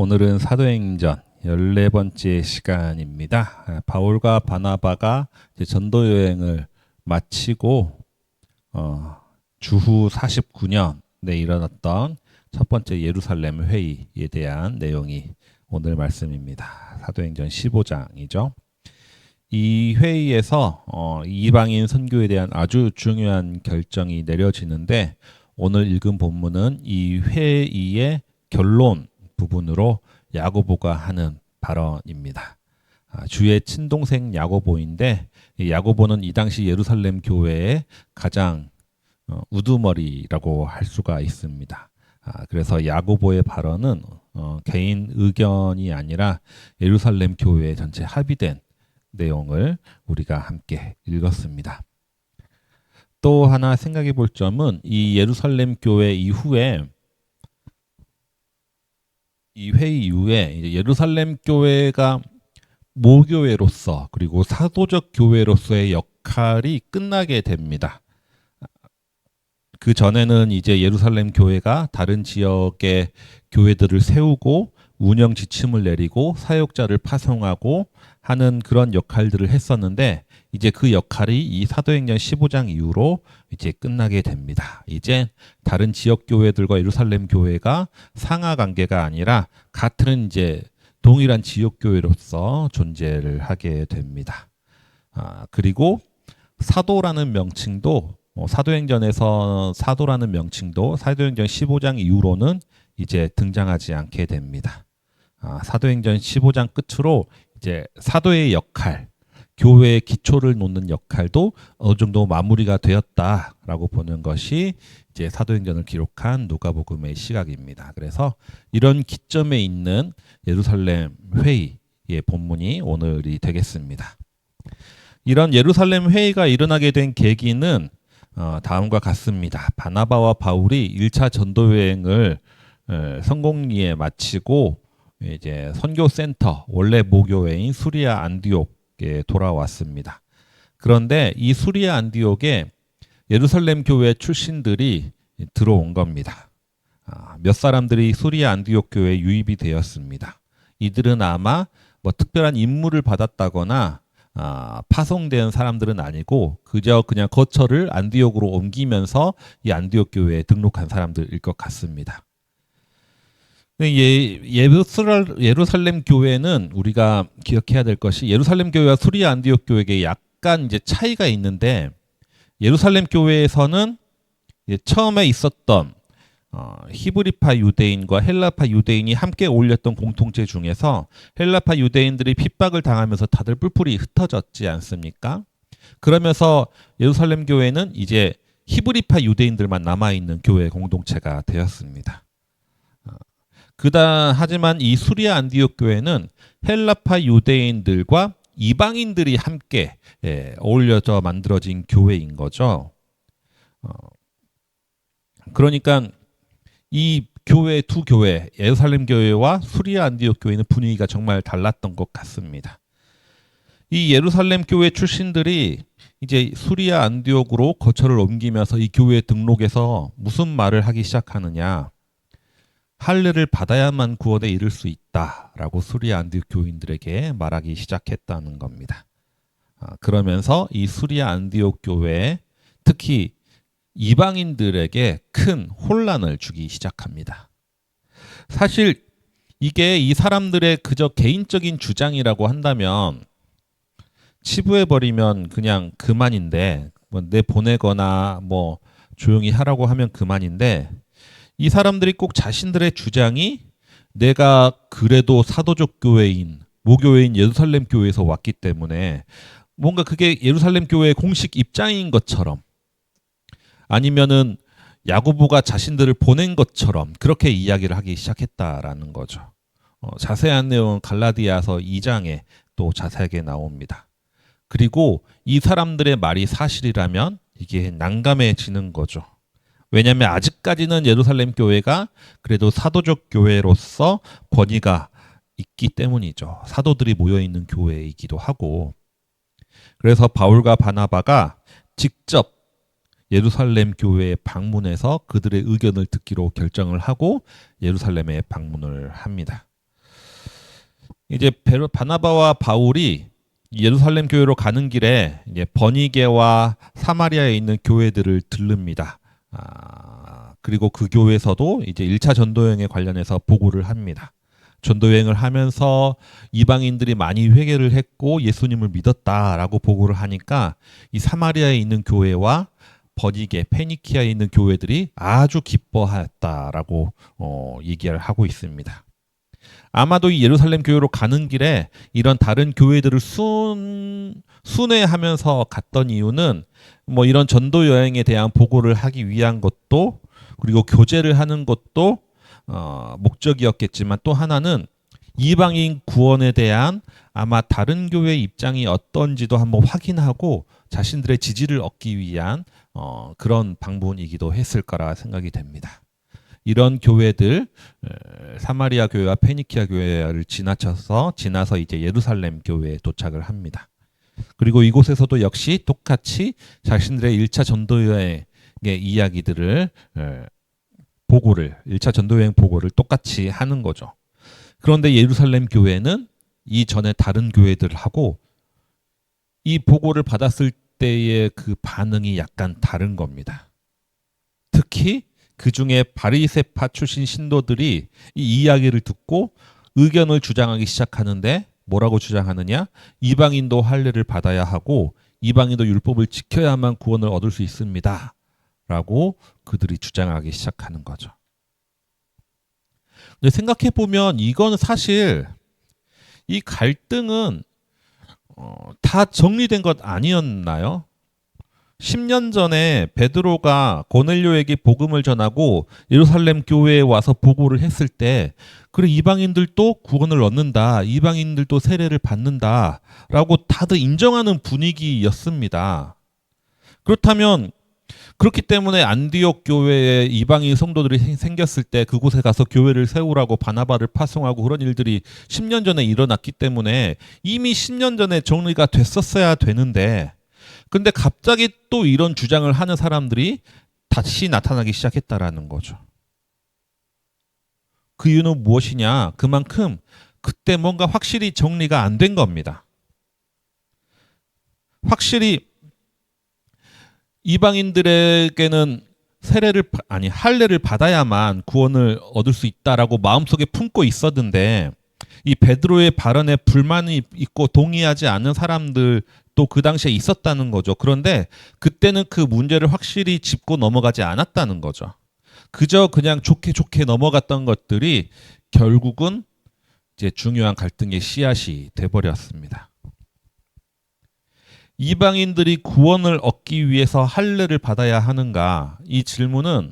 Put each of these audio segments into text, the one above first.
오늘은 사도행전 14번째 시간입니다. 아, 바울과 바나바가 전도 여행을 마치고 어, 주후 49년에 일어났던 첫 번째 예루살렘 회의에 대한 내용이 오늘 말씀입니다. 사도행전 15장이죠. 이 회의에서 어, 이방인 선교에 대한 아주 중요한 결정이 내려지는데 오늘 읽은 본문은 이 회의의 결론 부분으로 야고보가 하는 발언입니다. 아, 주의 친동생 야고보인데 이 야고보는 이 당시 예루살렘 교회의 가장 어, 우두머리라고 할 수가 있습니다. 아, 그래서 야고보의 발언은 어, 개인 의견이 아니라 예루살렘 교회 전체 합의된 내용을 우리가 함께 읽었습니다. 또 하나 생각해 볼 점은 이 예루살렘 교회 이후에 이 회의 이후에 이제 예루살렘 교회가 모교회로서 그리고 사도적 교회로서의 역할이 끝나게 됩니다. 그 전에는 이제 예루살렘 교회가 다른 지역의 교회들을 세우고 운영 지침을 내리고 사역자를 파송하고 하는 그런 역할들을 했었는데 이제 그 역할이 이 사도행전 15장 이후로 이제 끝나게 됩니다. 이제 다른 지역 교회들과 예루살렘 교회가 상하 관계가 아니라 같은 이제 동일한 지역 교회로서 존재를 하게 됩니다. 아, 그리고 사도라는 명칭도 어, 사도행전에서 사도라는 명칭도 사도행전 15장 이후로는 이제 등장하지 않게 됩니다. 아, 사도행전 15장 끝으로 이제 사도의 역할, 교회의 기초를 놓는 역할도 어느 정도 마무리가 되었다라고 보는 것이 이제 사도행전을 기록한 누가복음의 시각입니다. 그래서 이런 기점에 있는 예루살렘 회의의 본문이 오늘이 되겠습니다. 이런 예루살렘 회의가 일어나게 된 계기는 어, 다음과 같습니다. 바나바와 바울이 1차 전도 여행을 성공리에 마치고 이제 선교센터 원래 모교회인 수리아 안디옥에 돌아왔습니다. 그런데 이 수리아 안디옥에 예루살렘 교회 출신들이 들어온 겁니다. 아, 몇 사람들이 수리아 안디옥 교회에 유입이 되었습니다. 이들은 아마 뭐 특별한 임무를 받았다거나 아, 파송된 사람들은 아니고 그저 그냥 거처를 안디옥으로 옮기면서 이 안디옥 교회에 등록한 사람들일 것 같습니다. 예, 예루살렘 교회는 우리가 기억해야 될 것이 예루살렘 교회와 수리아 안디옥 교회에 약간 이제 차이가 있는데 예루살렘 교회에서는 처음에 있었던 어, 히브리파 유대인과 헬라파 유대인이 함께 어울렸던 공통체 중에서 헬라파 유대인들이 핍박을 당하면서 다들 뿔뿔이 흩어졌지 않습니까? 그러면서 예루살렘 교회는 이제 히브리파 유대인들만 남아 있는 교회 공동체가 되었습니다. 그다 하지만 이 수리아 안디옥 교회는 헬라파 유대인들과 이방인들이 함께 예, 어울려져 만들어진 교회인 거죠. 어, 그러니까 이 교회 두 교회 예루살렘 교회와 수리아 안디옥 교회는 분위기가 정말 달랐던 것 같습니다. 이 예루살렘 교회 출신들이 이제 수리아 안디옥으로 거처를 옮기면서 이 교회 등록에서 무슨 말을 하기 시작하느냐? 할례를 받아야만 구원에 이를 수 있다라고 수리아 안디옥 교인들에게 말하기 시작했다는 겁니다. 아, 그러면서 이 수리아 안디옥 교회에 특히 이방인들에게 큰 혼란을 주기 시작합니다. 사실 이게 이 사람들의 그저 개인적인 주장이라고 한다면 치부해 버리면 그냥 그만인데 뭐 내 보내거나 뭐 조용히 하라고 하면 그만인데 이 사람들이 꼭 자신들의 주장이 내가 그래도 사도적 교회인 모교회인 예루살렘 교회에서 왔기 때문에 뭔가 그게 예루살렘 교회의 공식 입장인 것처럼 아니면은 야고보가 자신들을 보낸 것처럼 그렇게 이야기를 하기 시작했다라는 거죠. 어, 자세한 내용은 갈라디아서 2장에 또 자세하게 나옵니다. 그리고 이 사람들의 말이 사실이라면 이게 난감해지는 거죠. 왜냐하면 아직까지는 예루살렘 교회가 그래도 사도적 교회로서 권위가 있기 때문이죠. 사도들이 모여 있는 교회이기도 하고. 그래서 바울과 바나바가 직접 예루살렘 교회에 방문해서 그들의 의견을 듣기로 결정을 하고 예루살렘에 방문을 합니다. 이제 바나바와 바울이 예루살렘 교회로 가는 길에 이제 버니게와 사마리아에 있는 교회들을 들릅니다. 아, 그리고 그 교회에서도 이제 1차 전도 여행에 관련해서 보고를 합니다. 전도 여행을 하면서 이방인들이 많이 회개를 했고 예수님을 믿었다라고 보고를 하니까 이 사마리아에 있는 교회와 버니게 페니키아에 있는 교회들이 아주 기뻐하였다라고 어, 얘기를 하고 있습니다. 아마도 이 예루살렘 교회로 가는 길에 이런 다른 교회들을 순 순회하면서 갔던 이유는 뭐 이런 전도 여행에 대한 보고를 하기 위한 것도 그리고 교제를 하는 것도 어, 목적이었겠지만 또 하나는 이방인 구원에 대한 아마 다른 교회의 입장이 어떤지도 한번 확인하고 자신들의 지지를 얻기 위한 어, 그런 방문이기도 했을 거라 생각이 됩니다. 이런 교회들 에, 사마리아 교회와 페니키아 교회를 지나쳐서 지나서 이제 예루살렘 교회에 도착을 합니다. 그리고 이곳에서도 역시 똑같이 자신들의 1차 전도 여행의 이야기들을 에, 보고를 1차 전도 여행 보고를 똑같이 하는 거죠. 그런데 예루살렘 교회는 이 전에 다른 교회들하고 이 보고를 받았을 때의 그 반응이 약간 다른 겁니다. 특히 그 중에 바리세파 출신 신도들이 이 이야기를 듣고 의견을 주장하기 시작하는데 뭐라고 주장하느냐? 이방인도 할례를 받아야 하고 이방인도 율법을 지켜야만 구원을 얻을 수 있습니다. 라고 그들이 주장하기 시작하는 거죠. 근데 생각해 보면 이건 사실 이 갈등은 어, 다 정리된 것 아니었나요? 10년 전에 베드로가 고넬료에게 복음을 전하고 예루살렘 교회에 와서 보고를 했을 때 그래 이방인들도 구원을 얻는다. 이방인들도 세례를 받는다라고 다들 인정하는 분위기였습니다. 그렇다면 그렇기 때문에 안디옥 교회에 이방인 성도들이 생- 생겼을 때 그곳에 가서 교회를 세우라고 바나바를 파송하고 그런 일들이 10년 전에 일어났기 때문에 이미 10년 전에 정리가 됐었어야 되는데 근데 갑자기 또 이런 주장을 하는 사람들이 다시 나타나기 시작했다라는 거죠. 그 이유는 무엇이냐? 그만큼 그때 뭔가 확실히 정리가 안 된 겁니다. 확실히 이방인들에게는 세례를 바- 아니 할례를 받아야만 구원을 얻을 수 있다라고 마음속에 품고 있었는데 이 베드로의 발언에 불만이 있고 동의하지 않는 사람들 도그 당시에 있었다는 거죠. 그런데 그때는 그 문제를 확실히 짚고 넘어가지 않았다는 거죠. 그저 그냥 좋게 좋게 넘어갔던 것들이 결국은 이제 중요한 갈등의 씨앗이 돼버렸습니다. 이방인들이 구원을 얻기 위해서 할례를 받아야 하는가? 이 질문은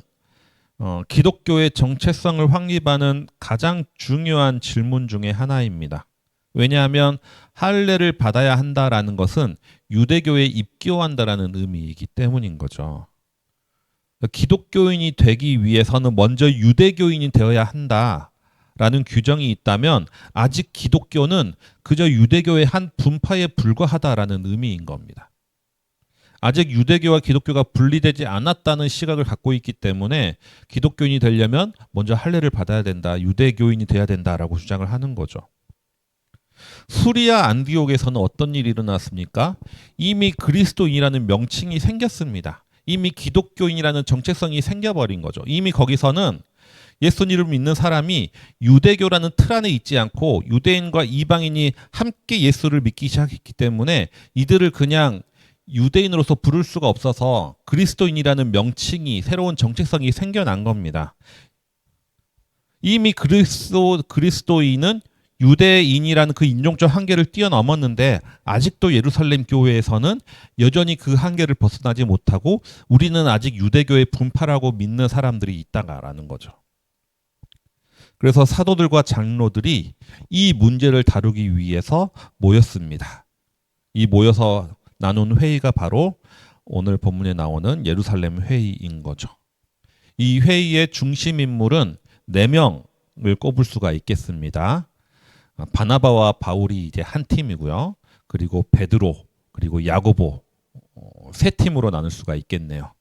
어, 기독교의 정체성을 확립하는 가장 중요한 질문 중의 하나입니다. 왜냐하면 할례를 받아야 한다라는 것은 유대교에 입교한다라는 의미이기 때문인 거죠. 기독교인이 되기 위해서는 먼저 유대교인이 되어야 한다라는 규정이 있다면 아직 기독교는 그저 유대교의 한 분파에 불과하다라는 의미인 겁니다. 아직 유대교와 기독교가 분리되지 않았다는 시각을 갖고 있기 때문에 기독교인이 되려면 먼저 할례를 받아야 된다. 유대교인이 돼야 된다라고 주장을 하는 거죠. 수리아 안디옥에서는 어떤 일이 일어났습니까? 이미 그리스도인이라는 명칭이 생겼습니다. 이미 기독교인이라는 정체성이 생겨버린 거죠. 이미 거기서는 예수님을 믿는 사람이 유대교라는 틀 안에 있지 않고 유대인과 이방인이 함께 예수를 믿기 시작했기 때문에 이들을 그냥 유대인으로서 부를 수가 없어서 그리스도인이라는 명칭이 새로운 정체성이 생겨난 겁니다. 이미 그리스도 그리스도인은 유대인이라는 그 인종적 한계를 뛰어넘었는데 아직도 예루살렘 교회에서는 여전히 그 한계를 벗어나지 못하고 우리는 아직 유대교의 분파라고 믿는 사람들이 있다라는 거죠. 그래서 사도들과 장로들이 이 문제를 다루기 위해서 모였습니다. 이 모여서 나눈 회의가 바로 오늘 본문에 나오는 예루살렘 회의인 거죠. 이 회의의 중심 인물은 네 명을 꼽을 수가 있겠습니다. 아, 바나바와 바울이 이제 한 팀이고요. 그리고 베드로 그리고 야고보 어, 세 팀으로 나눌 수가 있겠네요.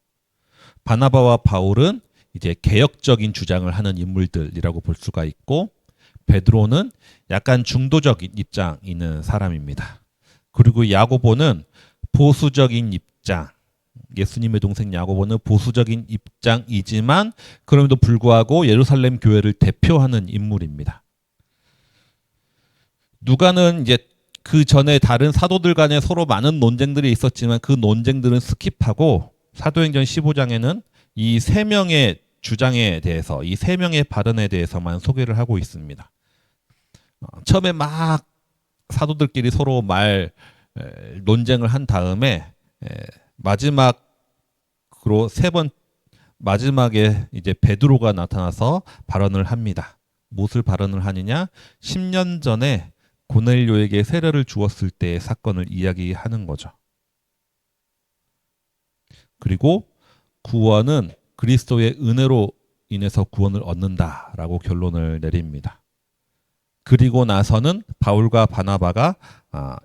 바나바와 바울은 이제 개혁적인 주장을 하는 인물들이라고 볼 수가 있고 베드로는 약간 중도적인 입장 있는 사람입니다. 그리고 야고보는 보수적인 입장. 예수님의 동생 야고보는 보수적인 입장이지만 그럼에도 불구하고 예루살렘 교회를 대표하는 인물입니다. 누가는 이제 그 전에 다른 사도들 간에 서로 많은 논쟁들이 있었지만 그 논쟁들은 스킵하고 사도행전 15장에는 이 세 명의 주장에 대해서 이 세 명의 발언에 대해서만 소개를 하고 있습니다. 어, 처음에 막 사도들끼리 서로 말 에, 논쟁을 한 다음에 에, 마지막으로 세 번 마지막에 이제 베드로가 나타나서 발언을 합니다. 무엇을 발언을 하느냐? 10년 전에 고넬료에게 세례를 주었을 때의 사건을 이야기하는 거죠. 그리고 구원은 그리스도의 은혜로 인해서 구원을 얻는다라고 결론을 내립니다. 그리고 나서는 바울과 바나바가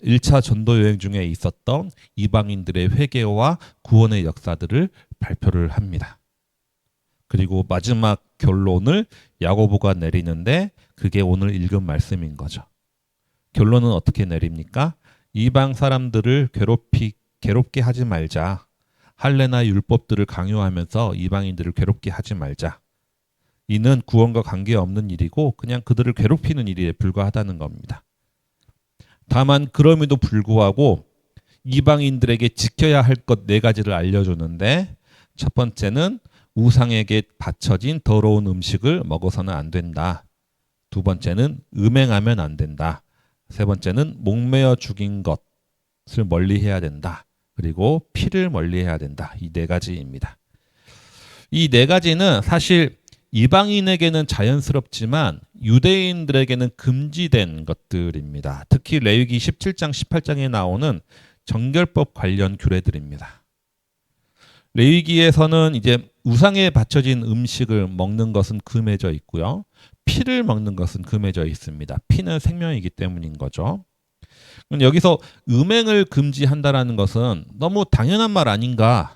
1차 아, 전도 여행 중에 있었던 이방인들의 회개와 구원의 역사들을 발표를 합니다. 그리고 마지막 결론을 야고보가 내리는데 그게 오늘 읽은 말씀인 거죠. 결론은 어떻게 내립니까? 이방 사람들을 괴롭히 괴롭게 하지 말자. 할례나 율법들을 강요하면서 이방인들을 괴롭게 하지 말자. 이는 구원과 관계없는 일이고 그냥 그들을 괴롭히는 일에 불과하다는 겁니다. 다만 그럼에도 불구하고 이방인들에게 지켜야 할 것 네 가지를 알려주는데 첫 번째는 우상에게 바쳐진 더러운 음식을 먹어서는 안 된다. 두 번째는 음행하면 안 된다. 세 번째는 목매어 죽인 것을 멀리해야 된다. 그리고 피를 멀리해야 된다. 이 네 가지입니다. 이 네 가지는 사실 이방인에게는 자연스럽지만 유대인들에게는 금지된 것들입니다. 특히 레위기 17장 18장에 나오는 정결법 관련 규례들입니다. 레위기에서는 이제 우상에 바쳐진 음식을 먹는 것은 금해져 있고요. 피를 먹는 것은 금해져 있습니다. 피는 생명이기 때문인 거죠. 여기서 음행을 금지한다라는 것은 너무 당연한 말 아닌가라고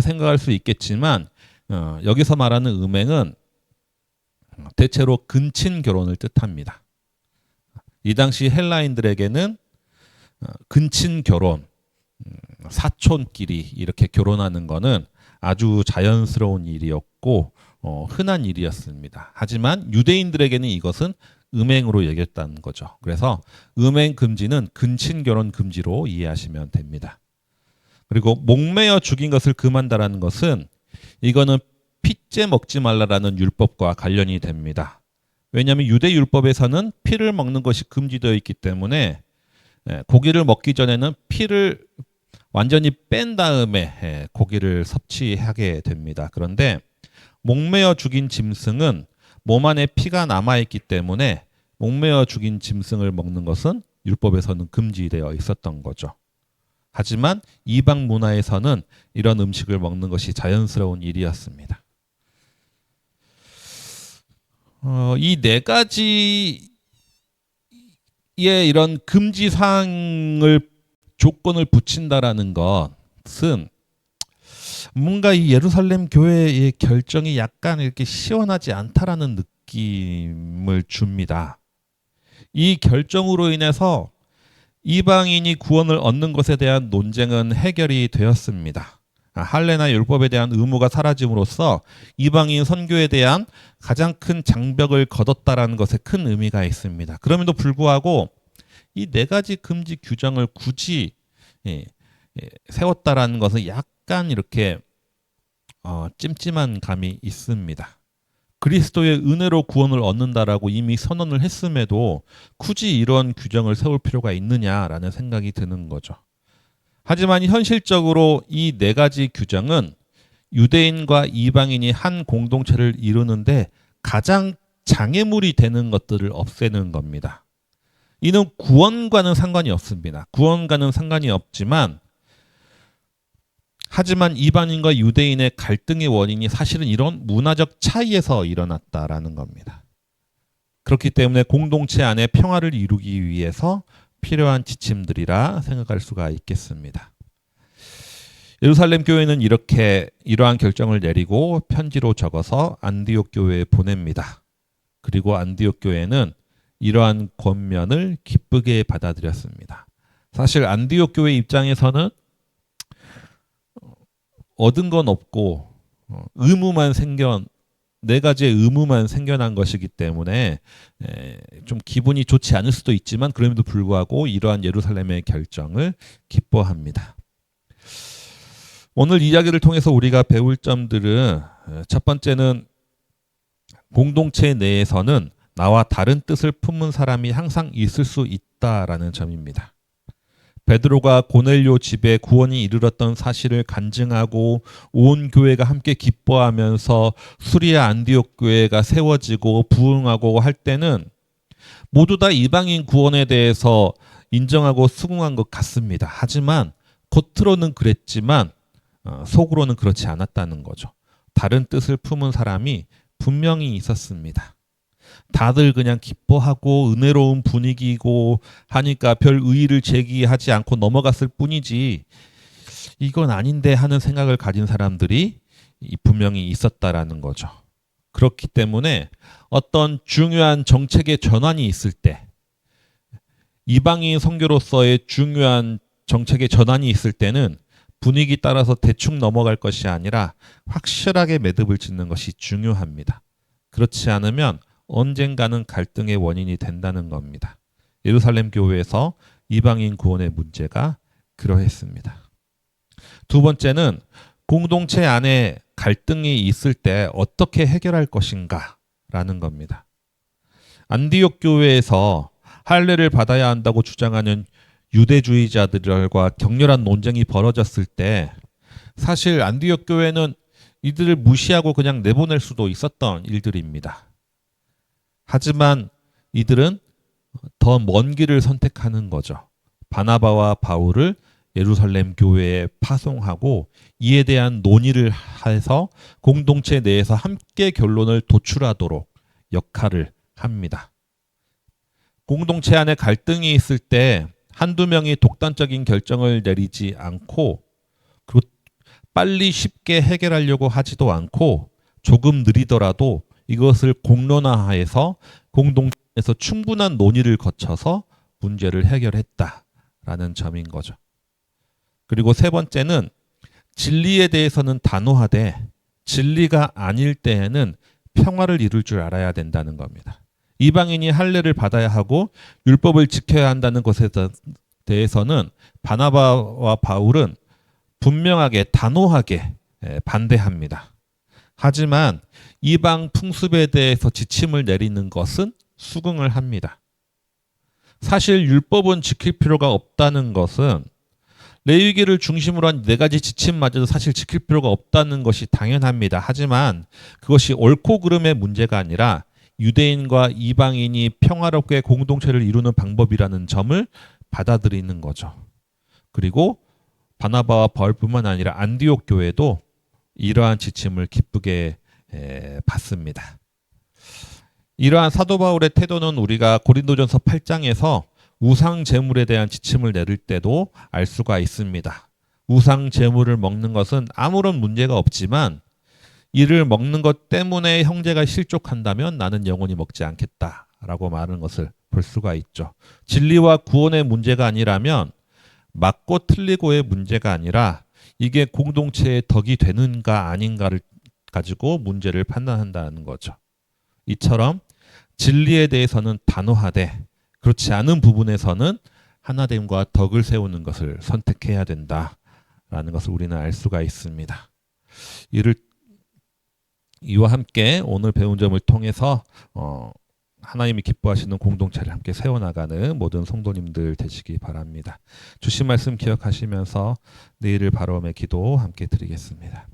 생각할 수 있겠지만 어, 여기서 말하는 음행은 대체로 근친 결혼을 뜻합니다. 이 당시 헬라인들에게는 어, 근친 결혼, 음, 사촌끼리 이렇게 결혼하는 것은 아주 자연스러운 일이었고 어, 흔한 일이었습니다. 하지만 유대인들에게는 이것은 음행으로 여겼다는 거죠. 그래서 음행 금지는 근친 결혼 금지로 이해하시면 됩니다. 그리고 목매어 죽인 것을 금한다라는 것은 이거는 피째 먹지 말라라는 율법과 관련이 됩니다. 왜냐하면 유대 율법에서는 피를 먹는 것이 금지되어 있기 때문에 예, 고기를 먹기 전에는 피를 완전히 뺀 다음에 예, 고기를 섭취하게 됩니다. 그런데 목매어 죽인 짐승은 몸 안에 피가 남아있기 때문에 목매어 죽인 짐승을 먹는 것은 율법에서는 금지되어 있었던 거죠. 하지만 이방 문화에서는 이런 음식을 먹는 것이 자연스러운 일이었습니다. 어, 이 네 가지의 이런 금지 사항을 조건을 붙인다라는 것은 뭔가 이 예루살렘 교회의 결정이 약간 이렇게 시원하지 않다라는 느낌을 줍니다. 이 결정으로 인해서 이방인이 구원을 얻는 것에 대한 논쟁은 해결이 되었습니다. 아, 할례나 율법에 대한 의무가 사라짐으로써 이방인 선교에 대한 가장 큰 장벽을 걷었다라는 것에 큰 의미가 있습니다. 그럼에도 불구하고 이 네 가지 금지 규정을 굳이 예, 예, 세웠다라는 것은 약 간 이렇게 어, 찜찜한 감이 있습니다. 그리스도의 은혜로 구원을 얻는다라고 이미 선언을 했음에도 굳이 이런 규정을 세울 필요가 있느냐라는 생각이 드는 거죠. 하지만 현실적으로 이 네 가지 규정은 유대인과 이방인이 한 공동체를 이루는데 가장 장애물이 되는 것들을 없애는 겁니다. 이는 구원과는 상관이 없습니다. 구원과는 상관이 없지만 하지만 이방인과 유대인의 갈등의 원인이 사실은 이런 문화적 차이에서 일어났다라는 겁니다. 그렇기 때문에 공동체 안에 평화를 이루기 위해서 필요한 지침들이라 생각할 수가 있겠습니다. 예루살렘 교회는 이렇게 이러한 결정을 내리고 편지로 적어서 안디옥 교회에 보냅니다. 그리고 안디옥 교회는 이러한 권면을 기쁘게 받아들였습니다. 사실 안디옥 교회 입장에서는 얻은 건 없고 어, 의무만 생겨 네 가지의 의무만 생겨난 것이기 때문에 에, 좀 기분이 좋지 않을 수도 있지만 그럼에도 불구하고 이러한 예루살렘의 결정을 기뻐합니다. 오늘 이야기를 통해서 우리가 배울 점들은 에, 첫 번째는 공동체 내에서는 나와 다른 뜻을 품은 사람이 항상 있을 수 있다라는 점입니다. 베드로가 고넬료 집에 구원이 이르렀던 사실을 간증하고 온 교회가 함께 기뻐하면서 수리아 안디옥 교회가 세워지고 부흥하고 할 때는 모두 다 이방인 구원에 대해서 인정하고 수긍한 것 같습니다. 하지만 겉으로는 그랬지만 어, 속으로는 그렇지 않았다는 거죠. 다른 뜻을 품은 사람이 분명히 있었습니다. 다들 그냥 기뻐하고 은혜로운 분위기고 하니까 별 의의를 제기하지 않고 넘어갔을 뿐이지 이건 아닌데 하는 생각을 가진 사람들이 분명히 있었다라는 거죠. 그렇기 때문에 어떤 중요한 정책의 전환이 있을 때 이방인 선교로서의 중요한 정책의 전환이 있을 때는 분위기 따라서 대충 넘어갈 것이 아니라 확실하게 매듭을 짓는 것이 중요합니다. 그렇지 않으면 언젠가는 갈등의 원인이 된다는 겁니다. 예루살렘 교회에서 이방인 구원의 문제가 그러했습니다. 두 번째는 공동체 안에 갈등이 있을 때 어떻게 해결할 것인가라는 겁니다. 안디옥 교회에서 할례를 받아야 한다고 주장하는 유대주의자들과 격렬한 논쟁이 벌어졌을 때 사실 안디옥 교회는 이들을 무시하고 그냥 내보낼 수도 있었던 일들입니다. 하지만 이들은 더 먼 길을 선택하는 거죠. 바나바와 바울을 예루살렘 교회에 파송하고 이에 대한 논의를 해서 공동체 내에서 함께 결론을 도출하도록 역할을 합니다. 공동체 안에 갈등이 있을 때 한두 명이 독단적인 결정을 내리지 않고 그리고 빨리 쉽게 해결하려고 하지도 않고 조금 느리더라도 이것을 공론화해서 공동에서 충분한 논의를 거쳐서 문제를 해결했다라는 점인 거죠. 그리고 세 번째는 진리에 대해서는 단호하되 진리가 아닐 때에는 평화를 이룰 줄 알아야 된다는 겁니다. 이방인이 할례를 받아야 하고 율법을 지켜야 한다는 것에 대해서는 바나바와 바울은 분명하게 단호하게 반대합니다. 하지만 이방 풍습에 대해서 지침을 내리는 것은 수긍을 합니다. 사실 율법은 지킬 필요가 없다는 것은 레위기를 중심으로 한 네 가지 지침마저도 사실 지킬 필요가 없다는 것이 당연합니다. 하지만 그것이 옳고 그름의 문제가 아니라 유대인과 이방인이 평화롭게 공동체를 이루는 방법이라는 점을 받아들이는 거죠. 그리고 바나바와 바울뿐만 아니라 안디옥 교회도 이러한 지침을 기쁘게 받습니다. 이러한 사도 바울의 태도는 우리가 고린도전서 8장에서 우상 제물에 대한 지침을 내릴 때도 알 수가 있습니다. 우상 제물을 먹는 것은 아무런 문제가 없지만 이를 먹는 것 때문에 형제가 실족한다면 나는 영원히 먹지 않겠다라고 말하는 것을 볼 수가 있죠. 진리와 구원의 문제가 아니라면 맞고 틀리고의 문제가 아니라 이게 공동체의 덕이 되는가 아닌가를 가지고 문제를 판단한다는 거죠. 이처럼 진리에 대해서는 단호하되 그렇지 않은 부분에서는 하나됨과 덕을 세우는 것을 선택해야 된다라는 것을 우리는 알 수가 있습니다. 이를 이와 함께 오늘 배운 점을 통해서 어, 하나님이 기뻐하시는 공동체를 함께 세워나가는 모든 성도님들 되시기 바랍니다. 주신 말씀 기억하시면서 내일을 바라오며 기도 함께 드리겠습니다.